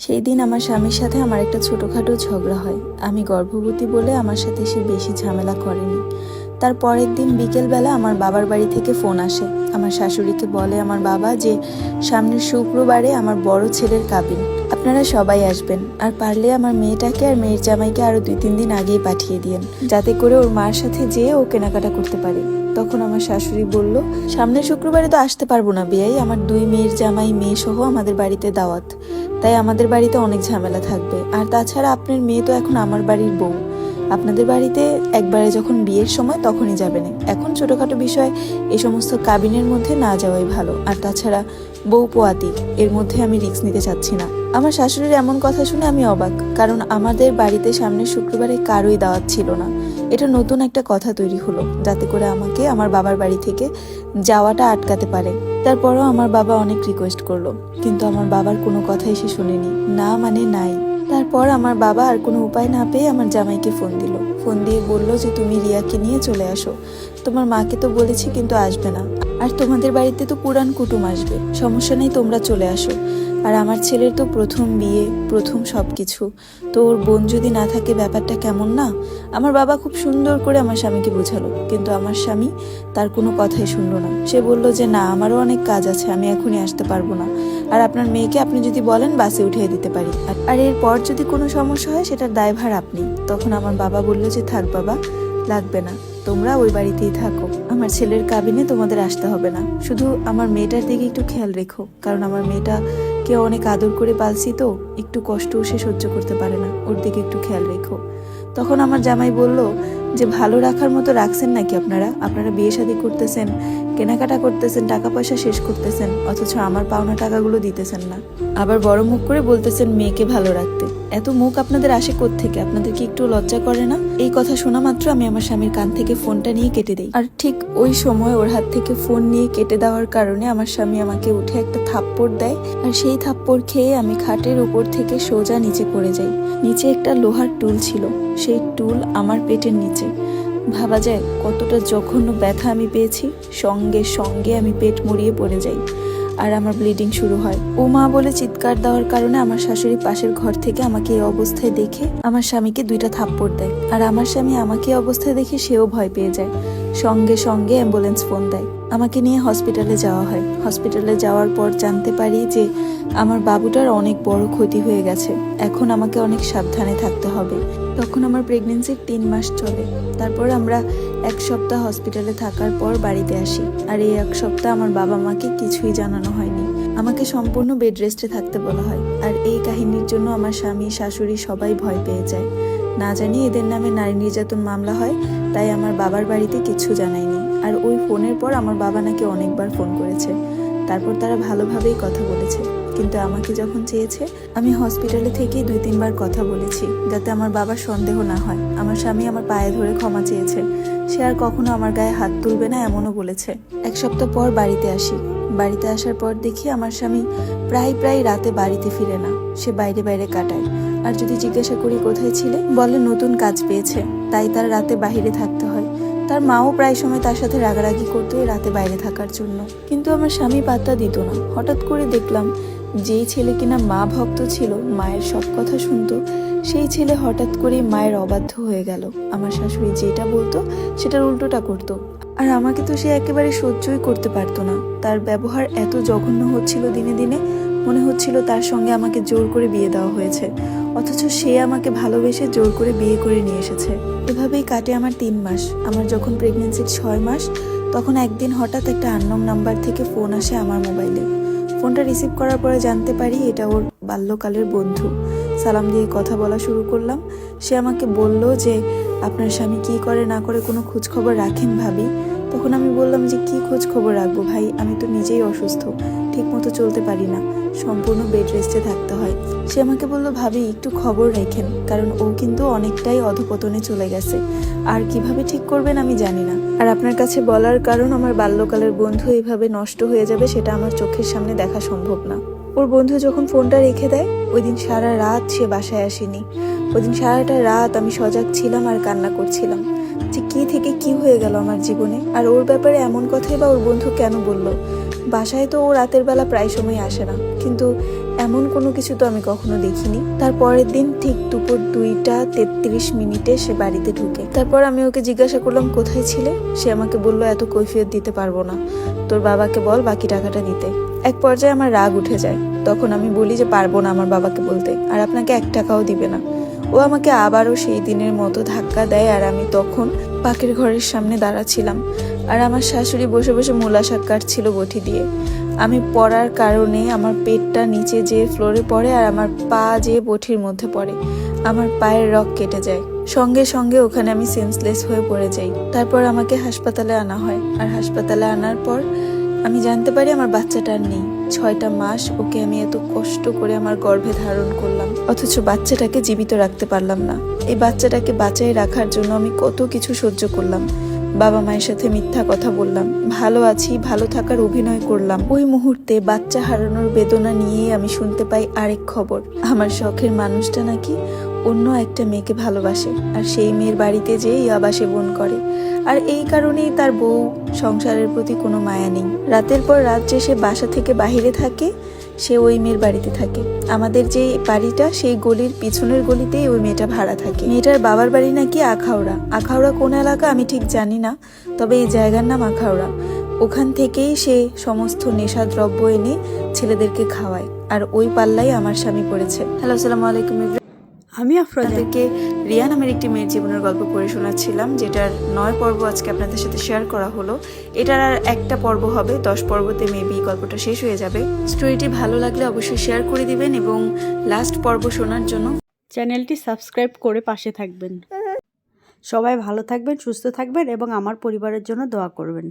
সেই দিন আমার স্বামীর সাথে আমার একটা ছোটোখাটো ঝগড়া হয়। আমি গর্ভবতী বলে আমার সাথে সে বেশি ঝামেলা করেনি। তার পরের দিন বিকেলবেলা আমার বাবার বাড়ি থেকে ফোন আসে। আমার শাশুড়িকে বলে আমার বাবা যে সামনের শুক্রবারে আমার বড় ছেলের কাবিন। আপনারা সবাই আসবেন। আর পারলে আমার মেয়েটাকে আর মেয়ের জামাইকে আরও দুই তিন দিন আগেই পাঠিয়ে দিয়েন। যাতে করে ওর মার সাথে যেয়ে ও কেনাকাটা করতে পারে। তখন আমার শাশুড়ি বলল, সামনের শুক্রবারে তো আসতে পারব না বিয়াই, আমার দুই মেয়ের জামাই মেয়ে সহ আমাদের বাড়িতে দাওয়াত। তাই আমাদের বাড়িতে অনেক ঝামেলা থাকবে। আর তাছাড়া আপনার মেয়ে তো এখন আমার বাড়ির বউ। আপনাদের বাড়িতে একবারে যখন বিয়ের সময় তখনই যাবেন এখন ছোটোখাটো বিষয়, এ সমস্ত কাবিনের মধ্যে না যাওয়াই ভালো। আর তাছাড়া বউ পোয়াতি, এর মধ্যে আমি রিস্ক নিতে চাচ্ছি না। আমার শাশুড়ির এমন কথা শুনে আমি অবাক, কারণ আমাদের বাড়িতে সামনের শুক্রবারে কারোই দাওয়াত ছিল না। এটা নতুন একটা কথা তৈরি হলো, যাতে করে আমাকে আমার বাবার বাড়ি থেকে যাওয়াটা আটকাতে পারে। তারপরও আমার বাবা অনেক রিকোয়েস্ট করল, কিন্তু আমার বাবার কোনো কথাই সে শুনেনি। না মানে নাই। তারপর আমার বাবা আর কোনো উপায় না পেয়ে আমার জামাইকে ফোন দিল। ফোন দিয়ে বলল যে, তুমি রিয়াকে নিয়ে চলে আসো। তোমার মাকে তো বলেছি, কিন্তু আসবে না। আর তোমাদের বাড়িতে তো পুরান কুটুম আসবে। সমস্যা নেই, তোমরা চলে আসো। আর আমার ছেলের তো প্রথম বিয়ে, প্রথম সব কিছু তো ওর বোন যদি না থাকে ব্যাপারটা কেমন না? আমার বাবা খুব সুন্দর করে আমার স্বামীকে বোঝালো, কিন্তু আমার স্বামী তার কোনো কথাই শুনলো না। সে বলল যে, না, আমারও অনেক কাজ আছে, আমি এখনই আসতে পারব না। আর আপনার মেয়েকে আপনি যদি বলেন, বাসে উঠিয়ে দিতে পারি। আর- এরপর যদি কোনো সমস্যা হয়, সেটার দায়ভার আপনি। তখন আমার বাবা বলল যে, থাক বাবা, লাগবে না। তোমরা ওই বাড়িতেই থাকো। আমার ছেলের কাবিনে তোমাদের আসতে হবে না। শুধু আমার মেয়েটার দিকে একটু খেয়াল রেখো, কারণ আমার মেয়েটা কে অনেক আদর করে পালছি তো, একটু কষ্টও সে সহ্য করতে পারে না। ওর দিকে একটু খেয়াল রেখো। তখন আমার জামাই বলল, যে ভালো রাখার মতো রাখছেন নাকি আপনারা? আপনারা বিয়ে শাদী করতেছেন, কেনাকাটা করতেছেন টাকা পয়সা শেষ করতেছেন, অথচ আমার পাওনা টাকাগুলো দিতেছেন না। আবার বড় মুখ করে বলতেছেন, মেয়েকে ভালো রাখতে। এত মুখ আপনাদের আসে থেকে আপনাদের কি একটু লজ্জা করে না? এই কথা শোনা মাত্র আমি আমার স্বামীর কান থেকে ফোনটা নিয়ে কেটে দিই। আর ঠিক ওই সময় ওর হাত থেকে ফোন নিয়ে কেটে দেওয়ার কারণে আমার স্বামী আমাকে উঠে একটা থাপ্পড় দেয়, আর সেই থাপ্পড় খেয়ে আমি খাটের উপর থেকে সোজা নিচে পড়ে যাই। নিচে একটা লোহার টুল ছিল। সেই টুল আমার পেটের নিচে। ভাবা যায় কতটা জঘন্য ব্যথা আমি পেয়েছি, সঙ্গে সঙ্গে আমি পেট মরিয়ে পড়ে যাই। আর আমার ব্লিডিং শুরু হয়। ও মা বলে চিৎকার দেওয়ার কারণে আমার শাশুড়ি পাশের ঘর থেকে আমাকে এই অবস্থায় দেখে আমার স্বামীকে দুইটা থাপ্পড় দেয়। আর আমার স্বামী আমাকে অবস্থায় দেখে সেও ভয় পেয়ে যায়। সঙ্গে সঙ্গে অ্যাম্বুলেন্স ফোন দেয়। আমাকে নিয়ে হসপিটালে যাওয়া হয়। হসপিটালে যাওয়ার পর জানতে পারি যে আমার বাবুটার অনেক বড় ক্ষতি হয়ে গেছে। এখন আমাকে অনেক সাবধানে থাকতে হবে। তখন আমার প্রেগনেন্সির তিন মাস চলে। তারপর আমরা এক সপ্তাহ হসপিটালে থাকার পর বাড়িতে আসি। আর এই এক সপ্তাহ আমার বাবা মাকে কিছুই জানানো হয়নি। আমাকে সম্পূর্ণ বেড রেস্টে থাকতে বলা হয়। আর এই কাহিনীর জন্য আমার স্বামী, শাশুড়ি সবাই ভয় পেয়ে যায়। না জানি এদের নামে নারী নির্যাতন মামলা হয়, তাই আমার বাবার বাড়িতে কিছু জানায়নি। আর ওই ফোনের পর আমার বাবা নাকি অনেকবার ফোন করেছে। তারপর তারা ভালোভাবেই কথা বলেছে। কিন্তু আমাকে যখন চেয়েছে, আমি হসপিটালে থেকেই দুই তিনবার কথা বলেছি, যাতে আমার বাবার সন্দেহ না হয়। আমার স্বামী আমার পায়ে ধরে ক্ষমা চেয়েছে। সে আর কখনো আমার গায়ে হাত তুলবে না এমনও বলেছে। এক সপ্তাহ পর বাড়িতে আসি। বাড়িতে আসার পর দেখি আমার স্বামী প্রায় প্রায় রাতে বাড়িতে ফিরে না। সে বাইরে বাইরে কাটায়। আর যদি জিজ্ঞাসা করি কোথায় ছিলে, বলে নতুন কাজ পেয়েছে। তাই তার রাতে বাইরে থাকতে হয়। তার মাও প্রায় সময় তার সাথে রাগারাগি করতো রাতে বাইরে থাকার জন্য। কিন্তু আমার স্বামী পাত্তা দিত না। হঠাৎ করে দেখলাম, যেই ছেলে কিনা মা ভক্ত ছিল, মায়ের সব কথা শুনতো, সেই ছেলে হঠাৎ করে মায়ের অবাধ্য হয়ে গেল। আমার শাশুড়ি যেটা বলতো, সেটার উল্টোটা করতো। আর আমাকে তো সে একেবারে সহ্যই করতে পারতো না। তার ব্যবহার এত জঘন্য হচ্ছিল দিনে দিনে মনে হচ্ছিল তার সঙ্গে আমাকে জোর করে বিয়ে দেওয়া হয়েছে, অথচ সে আমাকে ভালোবেসে জোর করে বিয়ে করে নিয়ে এসেছে। এভাবেই কাটে আমার তিন মাস। আমার যখন প্রেগনেন্সির ছয় মাস, তখন একদিন হঠাৎ একটা আননোন নাম্বার থেকে ফোন আসে আমার মোবাইলে ফোনটা রিসিভ করার পরে জানতে পারি এটা ওর বাল্যকালের বন্ধু। সালাম দিয়ে কথা বলা শুরু করলাম। সে আমাকে বলল যে, আপনার স্বামী কি করে না করে কোনো খোঁজখবর রাখেন ভাবি? তখন আমি বললাম যে, কি খোঁজ খবর রাখব ভাই? আমি তো নিজেই অসুস্থ। ঠিক মতো চলতে পারি না। সম্পূর্ণ বেড রেস্টে থাকতে হয়। সে আমাকে বলল, ভাবি, একটু খবর রেখেন। কারণ ও কিন্তু অনেকটাই অধপতনে চলে গেছে। আর কীভাবে ঠিক করবেন আমি জানি না। আর আপনার কাছে বলার কারণ আমার বাল্যকালের বন্ধু এইভাবে নষ্ট হয়ে যাবে, সেটা আমার চোখের সামনে দেখা সম্ভব না। ওর বন্ধু যখন ফোনটা রেখে দেয়, ওই দিন সারা রাত সে বাসায় আসেনি। ওই দিন সারাটা রাত আমি সজাগ ছিলাম আর কান্না করছিলাম। যে কি থেকে কি হয়ে গেল আমার জীবনে? আর ওর ব্যাপারে এমন কথাই বা ওর বন্ধু কেন বলল? বাসায় তো ও রাতের বেলা প্রায় সময় আসে না। কিন্তু এমন কোনো কিছু তো আমি কখনো দেখিনি। তার পরের দিন ঠিক দুপুর দুইটা তেত্রিশ মিনিটে সে বাড়িতে ঢুকে। তারপর আমি ওকে জিজ্ঞাসা করলাম, কোথায় ছিলে? সে আমাকে বলল, এত কৈফিয়ত দিতে পারব না। তোর বাবাকে বল বাকি টাকাটা দিতে। এক পর্যায়ে আমার রাগ উঠে যায়। তখন আমি বলি যে, পারব না আমার বাবাকে বলতে। আর আপনাকে এক টাকাও দিবে না। ও আমাকে আবারও সেই দিনের মতো ধাক্কা দেয় আর আমি তখন পাখির ঘরের সামনে দাঁড়াছিলাম আর আমার শাশুড়ি বসে বসে মূলা শাক কাটছিল বটি দিয়ে। আমি পড়ার কারণে আমার পেটটা নিচে যেয়ে ফ্লোরে পড়ে আর আমার পা যেয়ে বটির মধ্যে পড়ে, আমার পায়ের রক কেটে যায়। সঙ্গে সঙ্গে ওখানে আমি সেন্সলেস হয়ে পড়ে যাই। তারপর আমাকে হাসপাতালে আনা হয়। আর হাসপাতালে আনার পর আমি জানতে পারি আমার বাচ্চাটা নেই। ছয়টা মাস ওকে আমি এত কষ্ট করে আমার গর্ভে ধারণ করলাম, অথচ বাচ্চাটাকে জীবিত রাখতে পারলাম না। এই বাচ্চাটাকে বাঁচায় রাখার জন্য আমি কত কিছু সহ্য করলাম। বাবা মায়ের সাথে মিথ্যা কথা বললাম, ভালো আছি, ভালো থাকার অভিনয় করলাম। ওই মুহূর্তে বাচ্চা হারানোর বেদনা নিয়েই আমি শুনতে পাই আরেক খবর। আমার শখের মানুষটা নাকি অন্য একটা মেয়েকে ভালোবাসে, আর সেই মেয়ের বাড়িতে যেয়ে ইয়াবা সেবন করে। আর এই কারণেই তার বউ সংসারের প্রতি কোনো মায়া নেই। রাতের পর রাত যে সে বাসা থেকে বাহিরে থাকে, সে ওই মেয়ের বাড়িতে থাকে। আমাদের যে বাড়িটা, সেই গলির পিছনের গলিতেই ওই মেয়েটা ভাড়া থাকে। মেয়েটার বাবার বাড়ি নাকি আখাউড়া। আখাউড়া কোন এলাকা আমি ঠিক জানি না, তবে এই জায়গার নাম আখাউড়া। ওখান থেকেই সে সমস্ত নেশা দ্রব্য এনে ছেলেদেরকে খাওয়ায়, আর ওই পাল্লাই আমার স্বামী পড়েছে। হ্যালো, আসসালামু আলাইকুম আমি আপনাদেরকে রিয়া নামের একটি মেয়ের জীবনের গল্প পড়ে শোনাচ্ছিলাম যেটার নয় পর্ব আজকে আপনাদের সাথে শেয়ার করা হলো। এটার আর একটা পর্ব হবে দশ পর্বতে মেবি গল্পটা শেষ হয়ে যাবে। স্টোরিটি ভালো লাগলে অবশ্যই শেয়ার করে দিবেন এবং লাস্ট পর্ব শোনার জন্য চ্যানেলটি সাবস্ক্রাইব করে পাশে থাকবেন। সবাই ভালো থাকবেন সুস্থ থাকবেন এবং আমার পরিবারের জন্য দোয়া করবেন।